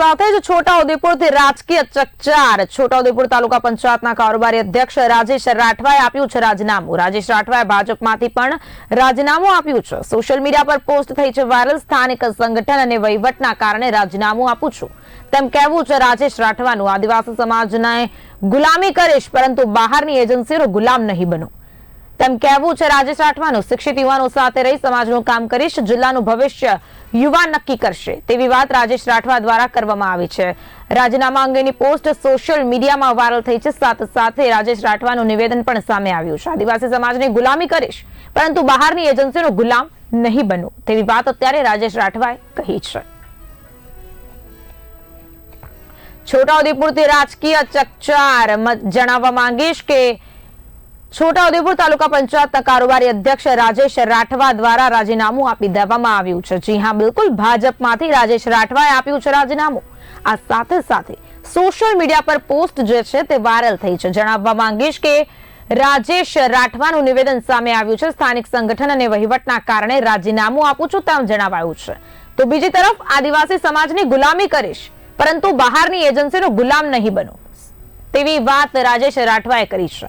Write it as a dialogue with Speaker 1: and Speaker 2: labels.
Speaker 1: સાથે જ છોટાઉદેપુરથી રાજકીય ચકચાર. છોટાઉદેપુર તાલુકા પંચાયતના કારોબારી અધ્યક્ષ રાજેશ રાઠવાએ આપ્યું છે રાજીનામું. રાજેશ રાઠવાએ ભાજપમાંથી પણ રાજીનામું આપ્યું છે. સોશિયલ મીડિયા પર પોસ્ટ થઈ છે વાયરલ. સ્થાનિક સંગઠન અને વહીવટના કારણે રાજીનામું આપું છું. તેમ કહેવું છે રાજેશ રાઠવાનું. આદિવાસી સમાજને ગુલામી કરીશ, પરંતુ બહારની એજન્સીનો ગુલામ નહીં બનું. તેમ કહેવું છે રાજેશ રાઠવાનું શિક્ષિત યુવાનો સાથે રહી સમાજનું કામ કરીશ, જિલ્લાનું ભવિષ્ય યુવા નક્કી કરશે. તેવી વાત રાજેશ રાઠવા દ્વારા કરવામાં આવી છે. રાજીનામા અંગેની પોસ્ટ સોશિયલ મીડિયામાં વાયરલ થઈ છે. સાથે સાથે રાજેશ રાઠવાનું નિવેદન પણ સામે આવ્યું છે. આદિવાસી સમાજની ગુલામી કરીશ, પરંતુ બહારની એજન્સીનો ગુલામ નહીં બનું તેવી વાત અત્યારે રાજેશ રાઠવાએ કહી છે. છોટાઉદેપુરથી રાજકીય ચકચાર જણાવવા માંગીશ કે છોટાઉદેપુર તાલુકા પંચાયતના કારોબારી અધ્યક્ષ રાજેશ રાઠવા દ્વારા રાજીનામું આપી દેવામાં આવ્યું છે. જી હા, બિલકુલ ભાજપમાંથી રાજેશ રાઠવાએ આપ્યું છે રાજીનામું. આ સાથે સાથે સોશિયલ મીડિયા પર પોસ્ટ જે છે તે વાયરલ થઈ છે. જણાવવા માંગીશ કે રાજેશ રાઠવાનું નિવેદન સામે આવ્યું છે. સ્થાનિક સંગઠન અને વહીવટના કારણે રાજીનામું આપું છું તેમ જણાવાયું છે. તો બીજી તરફ આદિવાસી સમાજની ગુલામી કરીશ, પરંતુ બહારની એજન્સીનો ગુલામ નહીં બનો. તેવી વાત રાજેશ રાઠવાએ કરી છે.